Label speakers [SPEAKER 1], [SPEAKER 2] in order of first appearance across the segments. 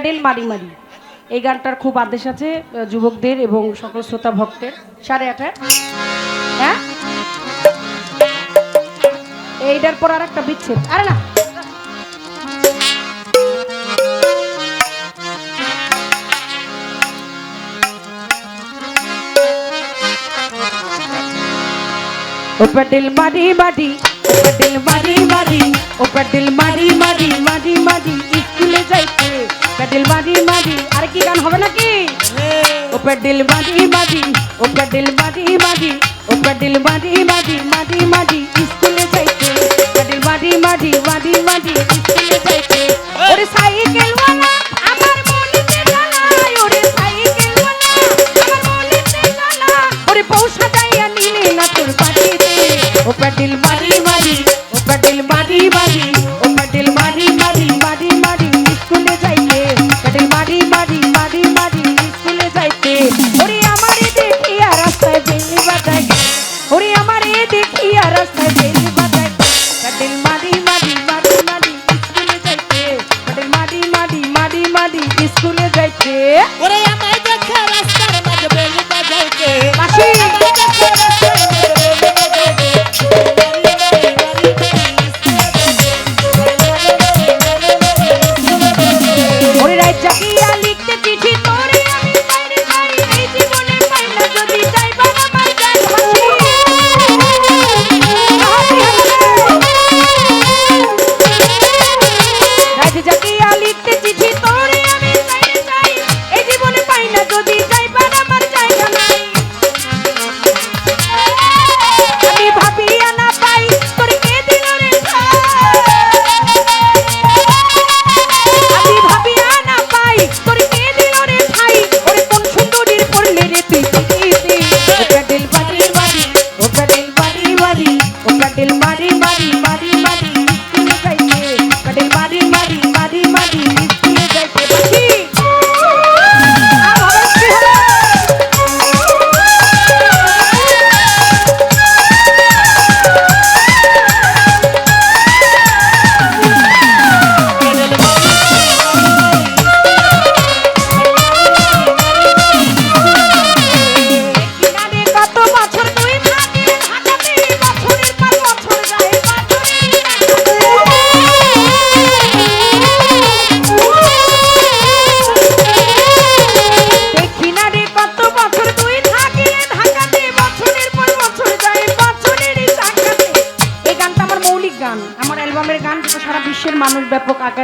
[SPEAKER 1] Pedal মারি মারি। এই গানটার খুব আদেশ আছে যুবকদের এবং সকল শ্রোতা ভক্তের। সাড়ে আটে? হ্যাঁ? এইটার পর আর একটা বিচ্ছেদ। আরে না। ও প্যাডেল মারি ও প্যাডেল মারি মারি, ও প্যাডেল মারি মারি মারি মারি, স্কুলে প্যাডেল মারি মারি আর কি গান হবে নাকি? ও প্যাডেল মারি মারি ও প্যাডেল মারি মারি ও প্যাডেল মারি মারি মারি মারি স্কুলে যাইতে। প্যাডেল মারি মারি মারি মারি স্কুলে যাইতে। ওরে সাইকেল ও প্যাডেল মারি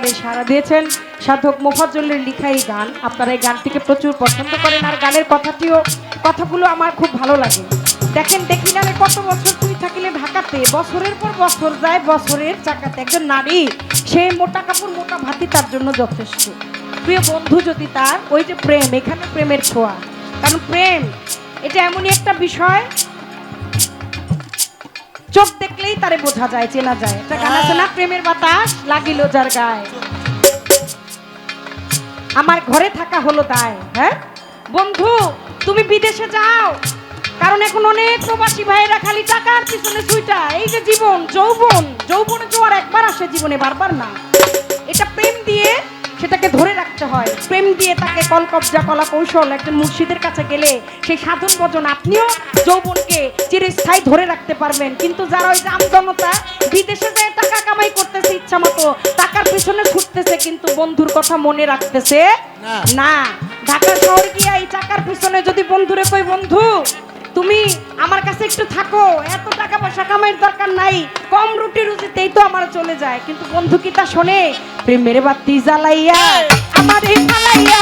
[SPEAKER 1] আকারে সাড়া দিয়েছেন সাধক মোফাজ্জলের লিখা এই গান। আপনারা এই গানটিকে প্রচুর পছন্দ করেন আর গানের কথাটিও কথাগুলো আমার খুব ভালো লাগে। দেখেন, দেখি না কত বছর তুই থাকিলে ঢাকাতে। বছরের পর বছর যায়, বছরের চাকাতে একজন নারী। সে মোটা কাপড়, মোটা ভাতি, তার জন্য যথেষ্ট। প্রিয় বন্ধু, যদি তার ওই যে প্রেম, এখানে প্রেমের ছোঁয়া। কারণ প্রেম, এটা এমনই একটা বিষয় চোখ দেখলেই তারে বোঝা যায়, চেনা যায়। একটা গান আছে না, প্রেমের বাতাস, লাগিল যার গায়ে। আমার ঘরে থাকা হলো দায় হ্যাঁ? বন্ধু, তুমি বিদেশে যাও। কারণ এখন অনেক প্রবাসী ভাইয়েরা খালি টাকার পিছনে ছুইটা। এই যে জীবন, যৌবন, যৌবনে জোয়ার একবার আসে জীবনে বারবার না। এটা প্রেম দিয়ে সেটাকে ধরে রাখতে হয়। প্রেম দিয়ে তাকে কলকবজা কলা কৌশল একজন মুর্শিদের কাছে গেলে সেই সাধন ভজন আপনিও যৌবনকে চিরস্থায়ী ধরে রাখতে পারবেন। কিন্তু যারা ওই আমজনতা বিদেশে যায় টাকা কামাই করতেছে ইচ্ছা মতো টাকার পিছনে ছুটতেছে কিন্তু বন্ধুর কথা মনে রাখতেছে
[SPEAKER 2] না।
[SPEAKER 1] না। ঢাকা শহর গিয়া এই টাকার পিছনে যদি বন্ধুরে কই বন্ধু তুমি আমার কাছে একটু থাকো। এত টাকা পয়সা কামাইয়ের দরকার নাই। কম রুটি রুজিতেই তো আমার চলে যায়। কিন্তু বন্ধু কি তা শোনে? প্রেমের বাতি জ্বালাইয়া আমারে ফালাইয়া।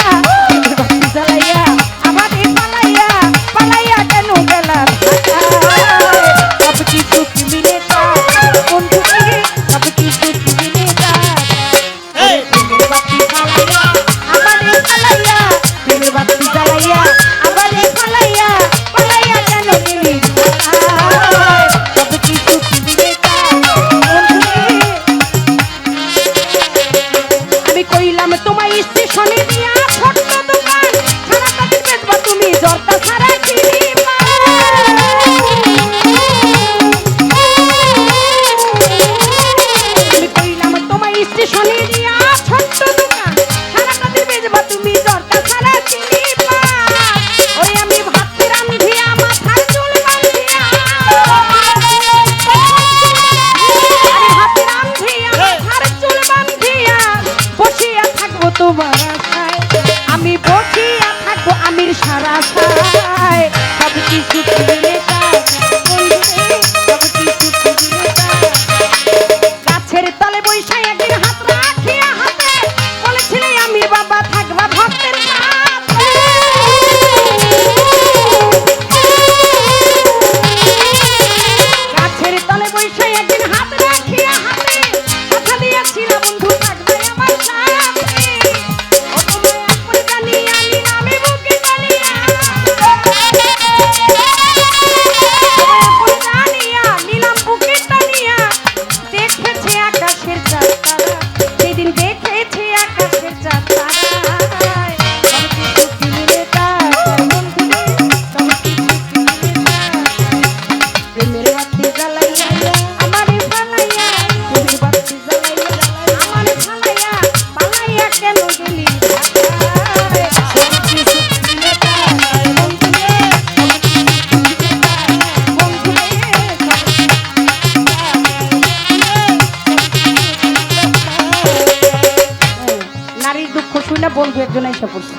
[SPEAKER 1] বন্ধু একজন এসে পড়ছি।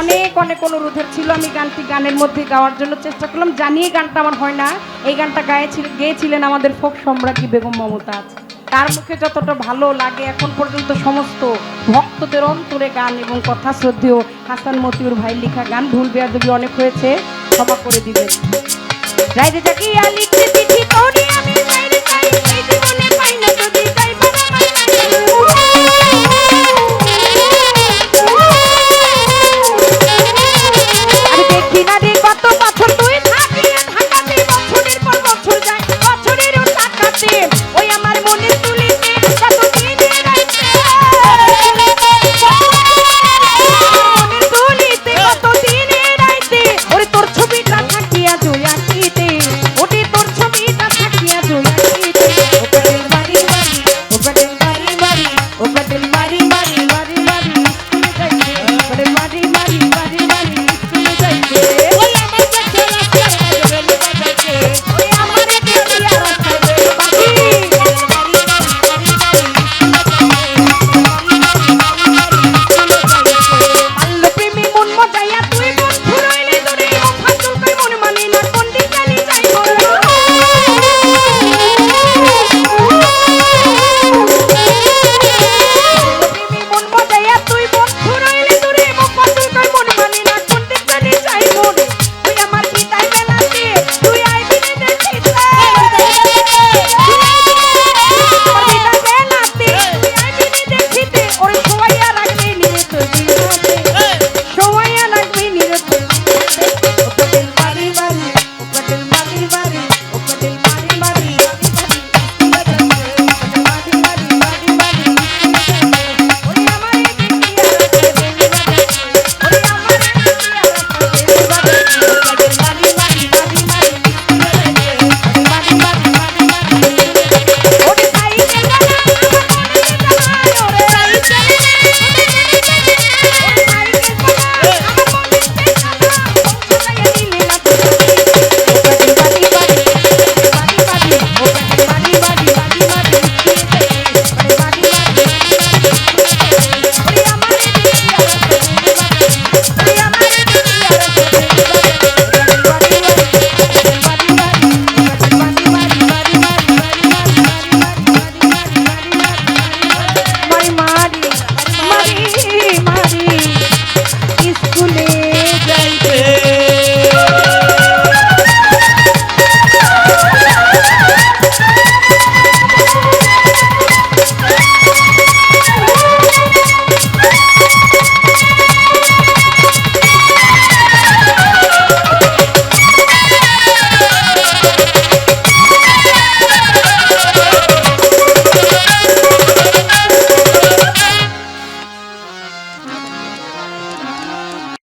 [SPEAKER 1] অনেক অনেক অনুরোধের ছিল আমি গানটি গানের মধ্যে গাওয়ার জন্য চেষ্টা করলাম। জানিয়ে গানটা আমার হয় না। এই গানটা গায়েছিল, গেয়েছিলেন আমাদের ফোক সম্রাজ্ঞী বেগম মমতাজ তার মুখে যতটা ভালো লাগে এখন পর্যন্ত সমস্ত ভক্তদের অন্তরে গান এবং কথা শ্রদ্ধেয় হাসান মতিউর ভাই লেখা গান ভুল বেয়াদবি অনেক হয়েছে, ক্ষমা করে দিবেন। রাইজে জাকিয়া লিখতে চিঠি